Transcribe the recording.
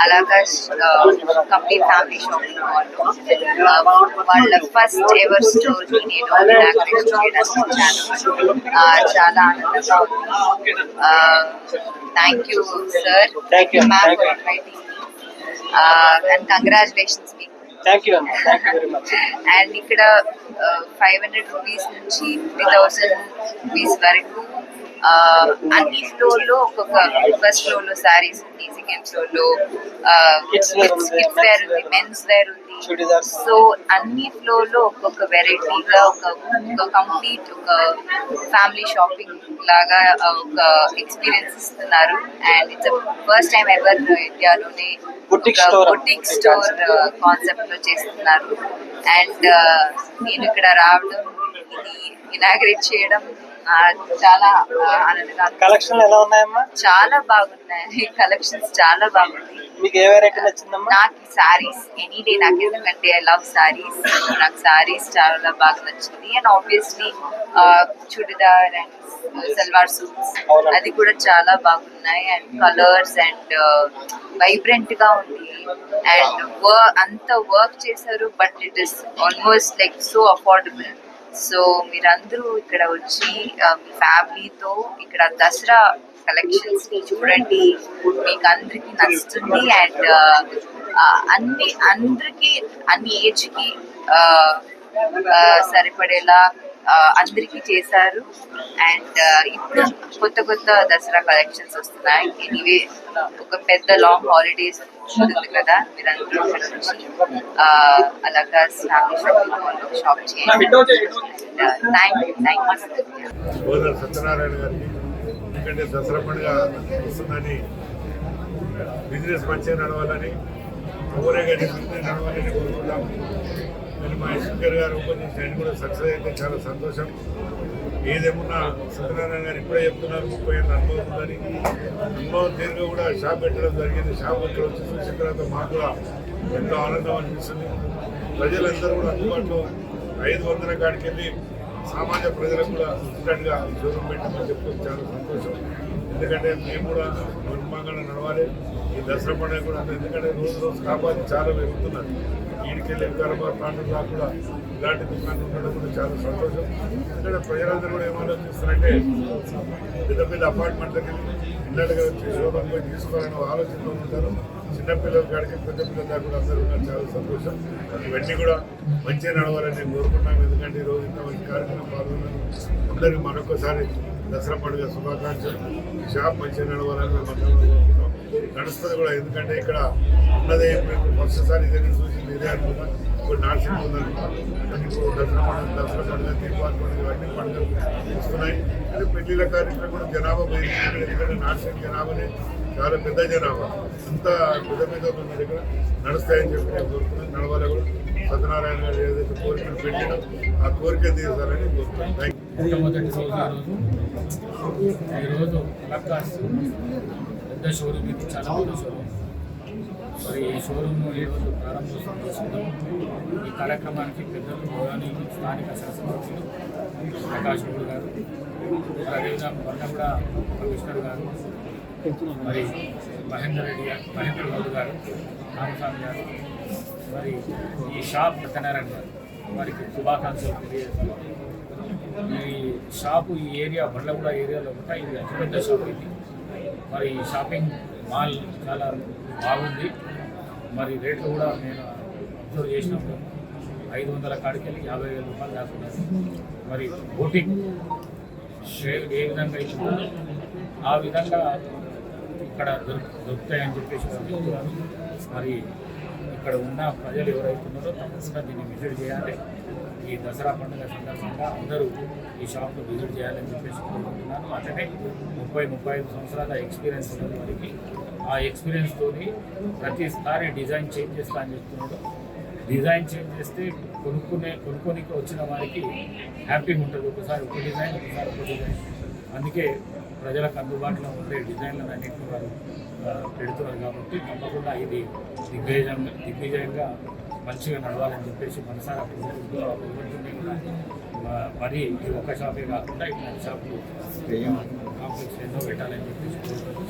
అలాగా complete family shopping mall వాళ్ళ first ever స్టోర్ని నేను ఇనాగరేట్ చేయడానికి వచ్చాను. ఆ, చాలా ఆనందంగా ఉంది. Thank you sir Thank you. Ma'am. For inviting and congratulations మీకు థ్యాంక్ యూ అమ్మ thank you very much and ఇక్కడ ఫైవ్ హండ్రెడ్ రూపీస్ నుంచి ఫిఫ్టీ థౌసండ్ రూపీస్ వరకు అన్ని ఫ్లోర్లో ఒక్కొక్క ఫస్ట్ ఫ్లోర్లో సారీస్ ఉంది సెకండ్ ఫ్లోర్లో కిడ్స్ వేర్ ఉంది మెన్స్ వేర్ ఉంది. సో అన్ని ఫ్లోర్లో ఒక్కొక్క వెరైటీగా ఒక ఒక కంప్లీట్ ఒక ఫ్యామిలీ షాపింగ్ లాగా ఒక ఎక్స్పీరియన్స్ ఇస్తున్నారు and it's first time ever ఇండియాలోనే. బుటిక్ స్టోర్ కాన్సెప్ట్లో చేస్తున్నారు అండ్ నేను ఇక్కడ రావడం ఇది ఇనాగ్రేట్ చేయడం చాలా ఆనందంగా ఉంది. కలెక్షన్లు ఎలా ఉన్నాయమ్మా? చాలా బాగున్నాయి. కలెక్షన్స్ చాలా బాగున్నాయి. మీకు ఏ వెరైటీ నచ్చిందమ్మా? నాకు సారీస్ ఎనీ డే నాకు ఎందుకంటే ఐ లవ్ సారీస్ నాకు సారీస్ చాలా బాగా నచ్చింది. And obviously churidar and salwar suits. అది కూడా చాలా బాగున్నాయి. అండ్ కలర్స్ అండ్ వైబ్రెంట్గా ఉంది. అండ్ వర్క్ అంత వర్క్ చేశారు but it is almost like so affordable so మీరందరూ ఇక్కడ వచ్చి మీ ఫ్యామిలీతో ఇక్కడ దసరా కలెక్షన్స్ని చూడండి. మీకు అందరికి నచ్చుతుంది అండ్ అన్ని అందరికి అన్ని ఏజ్కి సరిపడేలా అందరికీ చేశారు. అండ్ ఇప్పుడు కొత్త కొత్త దసరా కలెక్షన్స్ వస్తున్నాయి. ఎనీవే ఒక పెద్ద లాంగ్ హాలిడేస్ ఉంటుంది కదా. మీరందరూ ఆ, అలాగా ఫ్యామిలీ షాపింగ్ మాల్లో షాప్ చేయండి. Thank you thank you Satyanarayana గారికి ఎందుకంటే దసరా పండుగ వస్తుందని బిజినెస్ మంచిగా నడవాలని ఊరే కానీ బిజినెస్ నడవాలని కోరుకుంటాం మరి మా స్పీకర్ గారు ఓపెన్ కూడా సక్సెస్ అయితే చాలా సంతోషం. ఏదేమున్నా సత్యనారాయణ గారు ఇప్పుడే చెప్తున్నారు ముప్పై ఏళ్ళ అనుభవం ఉందని అనుభవం తీరుగా కూడా షాప్ పెట్టడం జరిగింది. షాప్ ఇక్కడ వచ్చి చూసిన తర్వాత మాకు కూడా ఎంతో ఆనందం అనిపిస్తుంది. ప్రజలందరూ కూడా అందుబాటులో ఐదు వందల కాడికి వెళ్ళి సామాన్య ప్రజలకు కూడా ఇన్స్టెంట్గా జోరం పెట్టమని చెప్తూ చాలా సంతోషం. ఎందుకంటే మేము కూడా నిర్మాణంగా నడవాలి. ఈ దసరా పండుగ కూడా ఎందుకంటే రోజు రోజు కాపాడి చాలా పెరుగుతున్నారు ఈడికెళ్ళి వికారాబాద్ ప్రాంతంలో కూడా ఇలాంటి దుకాణం ఉండడం కూడా చాలా సంతోషం. ఎందుకంటే ప్రజలందరూ కూడా ఏమాలోచిస్తారంటే పెద్ద పెద్ద అపార్ట్మెంట్లకి వెళ్ళి ఇళ్ళగా వచ్చి షోరూమ్ తీసుకోవాలని ఆలోచనలో ఉంటారు. చిన్నపిల్లల కాడికి పెద్ద పిల్లల దాకా కూడా అందరూ ఉన్నారు. చాలా సంతోషం. ఇవన్నీ కూడా మంచిగా నడవాలని నేను కోరుకున్నాను ఎందుకంటే ఈరోజు రోజు ఇంత మంచి కార్యక్రమం పాల్గొన్నాను అందరికీ మరొకసారి దసరా పండుగ శుభాకాంక్షలు. షాప్ మంచిగా నడవాలని మేము నడుస్తుంది కూడా ఎందుకంటే ఇక్కడ ఉన్నదే ఫస్ట్ ఇదే చూసింది ఇదే అనుకున్నా ఇప్పుడు నార్సింగ్ ఉందనుకున్నాను ఇప్పుడు దసరా పండుగ దసరా పండుగ దీపావళి పండుగ ఇవన్నీ పండుగలు వస్తున్నాయి అంటే పెళ్ళిళ్ళ కార్యక్రమం కూడా జనాభా పెరిగింది ఎందుకంటే నార్సింగ్ జనాభానే చాలా పెద్ద జనాభా అంత పెద్ద పెద్ద ఉన్నారు ఇక్కడ నడుస్తాయని చెప్పి నేను కోరుకున్నాను నడవాలి కూడా సత్యనారాయణ గారు ఏదైతే కోరికలు పెట్టినో ఆ కోరిక తీర్చాలని కోరుకున్నాను థ్యాంక్ యూ ఈరోజు పెద్ద షోరూమ్ ఇది చాలా పెద్ద షోరూమ్ మరి ఈ షోరూమ్ ఈరోజు ప్రారంభోత్సవం ఈ కార్యక్రమానికి పెద్దలు గౌరవని స్థానిక శాసనసభ్యులు ప్రకాష్ గౌడ్ గారు అదేవిధంగా బండగూడ కమిషనర్ గారు మరి మహేందర్ రెడ్డి గారు మహేందర్ గౌడ్ గారు రామస్వామి గారు మరి ఈ షాప్ సత్యనారాయణ గారు వారికి శుభాకాంక్షలు తెలియజేస్తున్నాను ఈ షాపు ఈ ఏరియా బండ్లగూడ ఏరియాలో కూడా ఇది అతిపెద్ద షాప్ ఇది. మరి ఈ షాపింగ్ మాల్ చాలా బాగుంది. మరి రేట్లు కూడా నేను అబ్జర్వ్ చేసినప్పుడు ఐదు వందల కాడికి వెళ్ళి యాభై వేల రూపాయలు దాకా మరి బోటింగ్ షేర్ ఏ విధంగా ఇచ్చిందో ఆ విధంగా ఇక్కడ దొరు దొరుకుతాయని చెప్పేసి చెప్తున్నారు. మరి ఇక్కడ ఉన్న ప్రజలు ఎవరైతున్నారో తప్పకుండా దీన్ని విజిట్ చేయాలి. ఈ దసరా పండుగ సందర్భంగా అందరూ ఈ షాప్ను విజిట్ చేయాలని చెప్పేసి కోరుకుంటున్నాను. అట్లనే ముప్పై ముప్పై ఐదు సంవత్సరాల ఎక్స్పీరియన్స్ ఉన్నది వారికి ఆ ఎక్స్పీరియన్స్ తోని ప్రతిసారి డిజైన్ చేంజ్ చేస్తా అని చెప్తున్నాడు. డిజైన్ చేంజ్ చేస్తే కొనుక్కునే కొనుక్కోనికి వచ్చిన వారికి హ్యాపీగా ఉంటుంది. ఒకసారి ఒక డిజైన్ ఒకసారి ఒక డిజైన్. అందుకే ప్రజలకు అందుబాటులో ఉండే డిజైన్లను అన్నింటినీ వారు పెడుతున్నారు కాబట్టి తప్పకుండా ఇది దిగ్విజయంగా దిగ్విజయంగా మంచిగా నడవాలని చెప్పేసి మనసారా కోరుకుంటూ ఆ భగవంతుడిని కూడా, మరి ఈ ఒక్క షాపే కాకుండా ఇట్లాంటి షాపులు కాంప్లెక్స్ ఎన్నో పెట్టాలని చెప్పేసి కోరుకుంటూ